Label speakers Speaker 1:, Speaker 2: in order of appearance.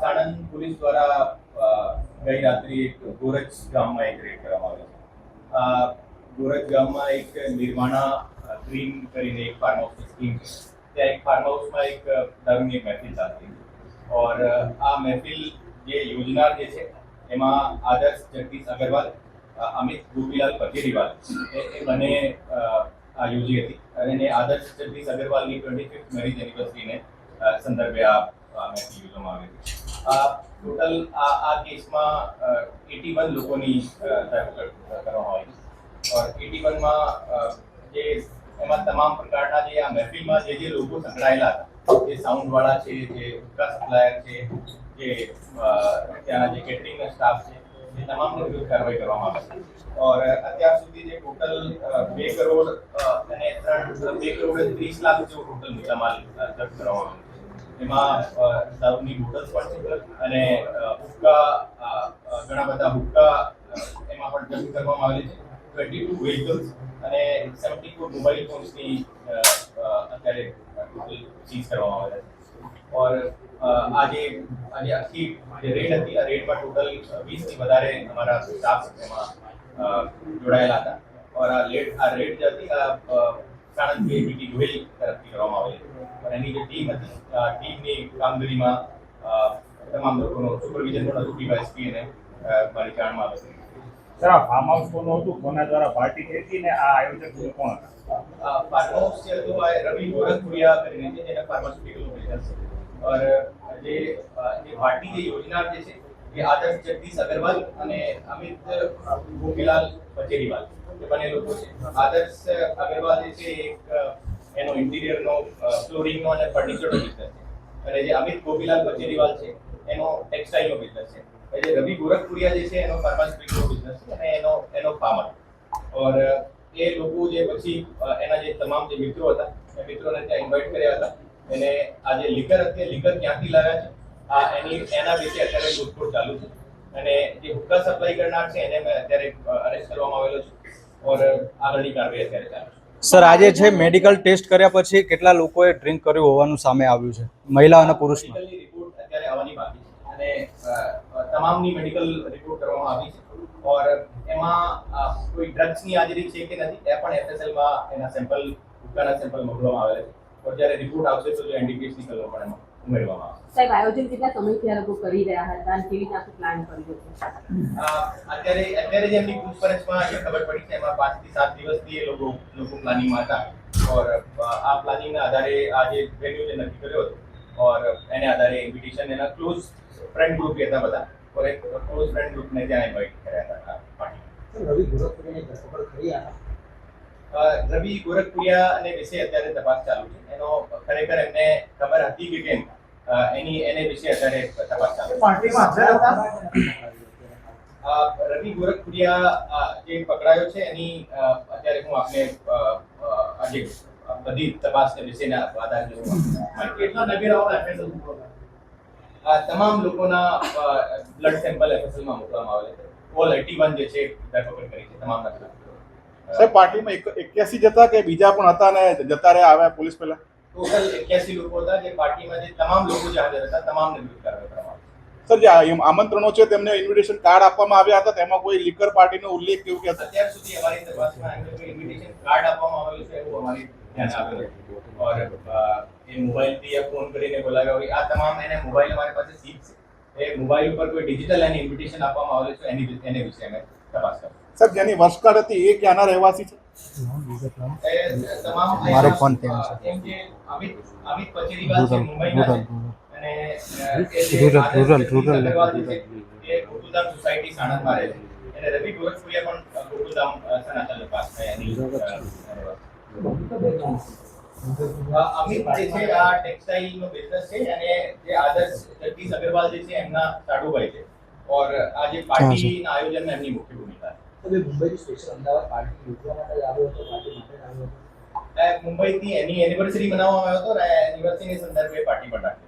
Speaker 1: Sanand police દ્વારા ગઈ રાત્રે એક ગોરજ ગામમાં એક રેડ કરવામાં આવ્યો છે આ ગોરજ ગામમાં એક નિર્માણા ગ્રીન કરીને એક ફાર્મ હાઉસ સ્કીમ છે. ત્યાં એક ફાર્મ હાઉસમાં એક દારૂની મહેફિલ ચાલતી ઓર, આ મહેફિલ જે યોજનાર જે છે, એમાં આદર્શ જગદીશ અગરવાલ અમિત ગોપીલાલ પટેરીવાલ, એ બંને યોજી હતી. અને આદર્શ જગદીશ અગરવાલની ટ્વેન્ટી ફિફ્થ મેરેજ એનિવર્સરીને સંદર્ભે આ આ ટોટલ આ કેસમાં એટી વન લોકોની જે એમાં તમામ પ્રકારના જે આ મહેફિલમાં જે જે લોકો સંકળાયેલા હતા, જે સાઉન્ડ વાળા છે, જે હુક્કા સપ્લાયર છે, જે ત્યાંના જે કેટરિંગના સ્ટાફ છે, એ તમામને વિરુદ્ધ કાર્યવાહી કરવામાં આવે છે. ઓર અત્યાર સુધી જે ટોટલ બે કરોડ અને ત્રણ બે કરોડ ત્રીસ લાખ જેવો ટોટલ મુદ્દામાલ જપ્ત કરવામાં આવ્યો એમાં દારૂની બોટલ્સ પણ છે. અને હુક્કા ઘણા બધા હુક્કા એમાં પણ જપ્ત કરવામાં આવેલી છે. ટ્વેન્ટી ટુ વ્હીકલ્સ અને સેવન્ટી ફોર મોબાઈલ ફોન્સની અત્યારે ટોટલ સીઝ કરવામાં આવેલા છે. ઓર આજે આજે આખી જે રેડ હતી, આ રેડમાં ટોટલ વીસથી વધારે અમારા સ્ટાફ એમાં જોડાયેલા હતા. ઓર આ રેટ આ રેડ જે હતી, આ સાણંદ બીટી ગોહિલ તરફથી કરવામાં આવેલી અને એની જે ટીમ હતી ટીમની કામગીરીમાં તમામ લોકોનો સુપરવિઝન પણ હતું ડીવાયસપી અને મારી જાણમાં આવે
Speaker 2: સર આ ફાર્મ હાઉસ કોનું હતું? કોના દ્વારા પાર્ટી થઈ હતી ને આ આયોજક કોણ હતા?
Speaker 1: ફાર્મ હાઉસ છે તો આ રવિ ગોરખપુરિયા કરીને છે જેને ફાર્માસ્યુટિકલ બિઝનેસ છે. ઓર જે પાર્ટી જે યોજના જે છે એ આદર્શ જગદીશ અગરવાલ અને અમિત ભૂમિલાલ પચેરીવાલ એ બંને લોકો છે. આદર્શ અગરવાલ જે છે, એક, એનો ઇન્ટિરિયરનો ફ્લોરિંગનો અને ફર્નિચરનો બિઝનેસ છે. અને જે અમિત ગોપીલાલ પચેરીવાલ છે, એનો ટેક્સટાઇલનો બિઝનેસ છે. અને રવિ ગોરખપુરિયા જે છે, એનો ફાર્માસ્યુટિકલ બિઝનેસ છે અને એનો એનો ફાર્મર ઓર, એ લોકો જે પછી એના જે તમામ જે મિત્રો હતા, એ મિત્રોને ત્યાં ઇન્વાઇટ કર્યા હતા. એને આ જે લીકર હતી લીકર ક્યાંથી લાવ્યા છે? આ એની એના વિશે અત્યારે શોધખોળ ચાલુ છે. અને જે હુક્કા સપ્લાય કરનાર છે એને મેં અત્યારે અરેસ્ટ કરવામાં આવેલો છે. ઓર આગળની કાર્યવાહી અત્યારે ચાલુ છે.
Speaker 3: સર આજે છે મેડિકલ ટેસ્ટ કર્યા પછી કેટલા લોકોએ ડ્રિંક કર્યું હોવાનું સામે આવ્યું છે? મહિલા અને પુરુષમાં?
Speaker 1: રિપોર્ટ અત્યારે આવવાની બાકી છે. અને તમામની મેડિકલ રિપોર્ટ કરવામાં આવી છે. ઓર એમાં કોઈ ડ્રગ્સની હાજરી છે કે નથી એ પણ એફએસએલમાં એના સેમ્પલ ઉકાના સેમ્પલ મોકલવામાં આવેલા છે. ઓર જ્યારે રિપોર્ટ આવશે તો જે એનડીપીએસ નીકળવા પડે ઉમેરવામાં આવશે
Speaker 4: સાહેબ આયોજન કેટલા સમયથી આ લોકો કરી રહ્યા હતા અને કેવી રીતે પ્લાન કર્યું હતું?
Speaker 1: અત્યારે અત્યારે જે એમની પૂછપરછમાં જે ખબર પડી છે એમાં પાંચથી સાત દિવસથી એ લોકો લોકો પ્લાનિંગમાં હતા. ઓર આ પ્લાનિંગના આધારે આ જે વેન્યુ જે નક્કી કર્યો હતો. ઓર એને આધારે ઇન્વિટેશન એના ક્લોઝ ફ્રેન્ડ ગ્રુપ હતા બધા. ઓર એક ક્લોઝ ફ્રેન્ડ ગ્રુપને ત્યાં ઇન્વાઇટ કર્યા હતા પાર્ટી
Speaker 5: રવિ ગોરખપુરીની ધરપકડ કરી આ?
Speaker 1: રવિ ગોરખપુરિયા અને વિશે અત્યારે તપાસ ચાલુ છે. એનો ખરેખર એમને ખબર હતી કે કેમ? એની એને વિશે અત્યારે તપાસ ચાલુ
Speaker 5: પાર્ટીમાં હાજર હતા?
Speaker 1: રવિ ગોરખપુરિયા જે પકડાયો છે એની અત્યારે હું આપને આજે બધી તપાસ વિશેના આધારે
Speaker 5: કેટલા નવી એફએસએલ
Speaker 1: આ તમામ લોકોના બ્લડ સેમ્પલ એફએસએલમાં મોકલવામાં આવે છે. ઓલ 81 જે છે ધરપકડ કરી છે તમામ
Speaker 2: સાહેબ પાર્ટીમાં એક્યાસી જતા કે બીજા પણ હતા ને જતા રહ્યા આવ્યા પોલીસ પહેલા?
Speaker 1: ટોટલ 81 લોકો હતા જે પાર્ટીમાં જે તમામ લોકો જે હાજર હતા તમામને વિરુદ્ધ કાર્યવાહી કરવામાં
Speaker 2: સર જે આ આમંત્રણો છે તેમને ઇન્વિટેશન કાર્ડ આપવામાં આવ્યા હતા તેમાં કોઈ લીકર પાર્ટીનો ઉલ્લેખ કેવું કે
Speaker 1: અત્યાર સુધી અમારી તપાસમાં ઇન્વિટેશન કાર્ડ આપવામાં આવેલું છે એવું અમારી ધ્યાન આવેલું છે. ઓર એ મોબાઈલથી યા ફોન કરીને બોલાવ્યા હોય. આ તમામ એને મોબાઈલ અમારી પાસે સીટ છે. એ મોબાઈલ ઉપર કોઈ ડિજિટલ એને ઇન્વિટેશન આપવામાં આવેલું છે એની એને વિશે અમે તપાસ કરી
Speaker 2: સર જેની વર્ષગાંઠ હતી એ ક્યાંના રહેવાસી છે?
Speaker 1: તમામ
Speaker 3: મારો ફોન તેમ છે. રૂરલ, રૂરલ,
Speaker 1: સોસાયટી સાણંદમાં રહે છે. અને રવિ ગોરખપુરિયા પણ ગોકુલધામ સનાતન અમિત જે છે આ ટેક્સટાઇલ નો બિઝનેસ છે અને જે આદર્શ જગદીશ અગ્રવાલ જે છે એમના સાડુભાઈ છે. ઓર આ જે પાર્ટીના આયોજનમાં એમની મુખ્ય ભૂમિકા છે.
Speaker 5: મુંબઈ સ્પેશિયલ અમદાવાદ પાર્ટી યોજવા માટે આવ્યો હતો પાર્ટી માટે આવ્યો હતો.
Speaker 1: અ, મુંબઈથી એની એનિવર્સરી મનાવવામાં આવ્યો હતો અને એનિવર્સરીની સંદર્ભે પાર્ટી પણ રાખી.